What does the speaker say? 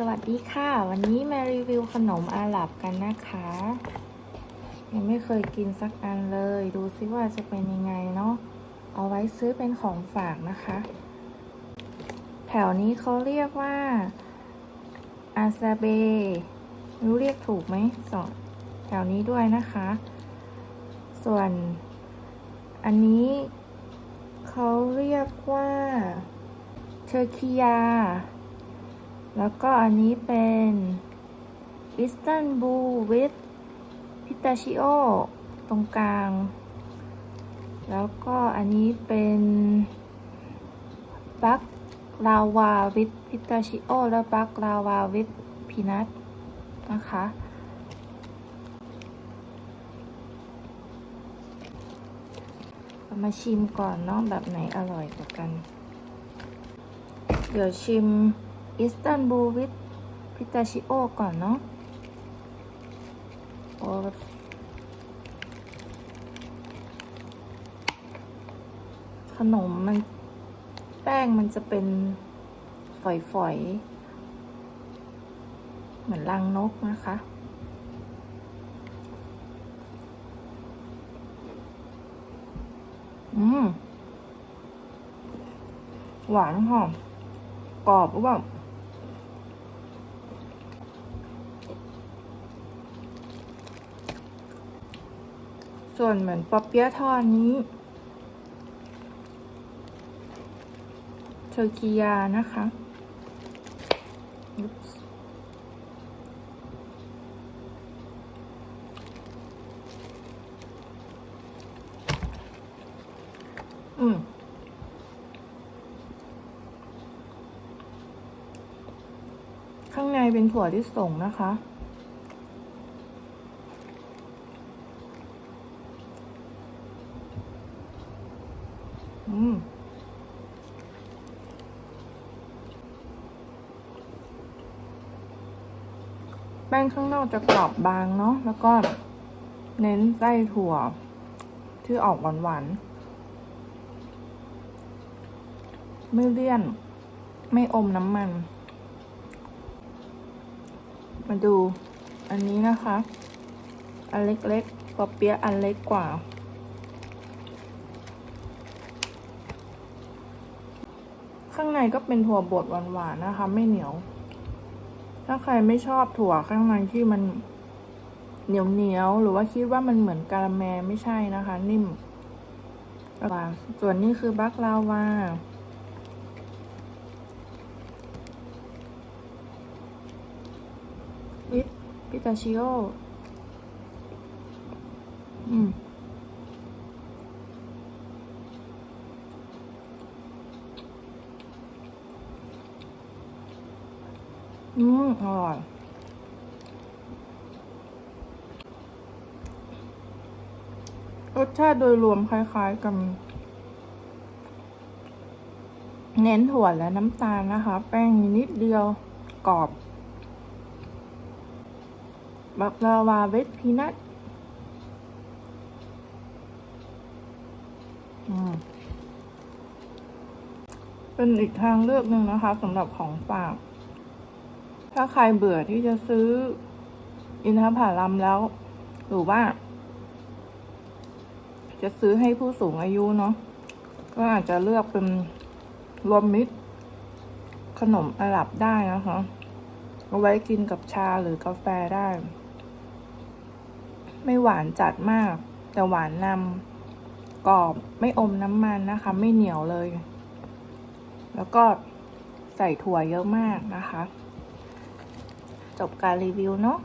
สวัสดีค่ะ วันนี้มารีวิวขนมอาหรับกันนะคะ ยังไม่เคยกินสักอันเลย ดูซิว่าจะเป็นยังไงเนาะเอาไว้ซื้อเป็นของฝากนะคะ แถวนี้เขาเรียกว่า อาซาเบรู้เรียกถูกไหมสองแถวนี้ด้วยนะคะ ส่วน อันนี้เขาเรียกว่าเทอร์คิยา แล้วก็อันนี้เป็นอิสตันบูลวิทพิตาชิโอตรงกลาง แล้วก็อันนี้เป็นบักลาวาวิทพิตาชิโอและบักลาวาวิทพีนัทนะคะ มาชิมก่อนเนาะแบบไหนอร่อยกว่ากัน เดี๋ยวชิม อิสตันบูลวิทพิตาชิโอก่อนเนาะโอ้ขนมมันแป้งมันจะเป็นฝอยๆ เหมือนรังนกนะคะอืม หวานหอมกรอบหรือเปล่า ส่วนเหมือนปอเปี๊ยะทอดนี้เทอร์กิยานะคะอืมข้างในเป็นถั่วที่ส่งนะคะ อืมแป้งข้างนอกจะกรอบบางเนาะ แล้วก็เน้นไส้ถั่ว ที่ออกหวานๆ ไม่เลี่ยน ไม่อมน้ำมัน มาดูอันนี้นะคะ อันเล็กๆปอเปี๊ยะอันเล็กกว่า ข้างในก็เป็นถั่วบดหวานๆนะคะ ไม่เหนียว ถ้าใครไม่ชอบถั่วข้างในที่มันเหนียวเหนียวๆหรือว่าคิดว่ามันเหมือนกาละแมไม่ใช่นะคะ นิ่มส่วนนี้คือบักลาวาวิทพิตาชิโออืม อืมอร่อยรสชาติโดยรวมคล้ายๆกัน เน้นถั่วและน้ำตาลนะคะ แป้งมีนิดเดียวกรอบ บักลาวาเวทพีนัทเป็นอีกทางเลือกหนึ่งนะคะสำหรับของฝาก ถ้าใครเบื่อที่จะซื้อ อินทผลัมแล้ว หรือว่า จะซื้อให้ผู้สูงอายุเนาะก็อาจจะเลือกเป็นรวมมิตร ขนมอาหรับได้นะคะเอาไว้กินกับชาหรือกาแฟได้ ไม่หวานจัดมาก แต่หวานนำกรอบไม่อมน้ำมันนะคะ ไม่เหนียวเลย แล้วก็ใส่ถั่วเยอะมากนะคะ จบการรีวิวเนาะ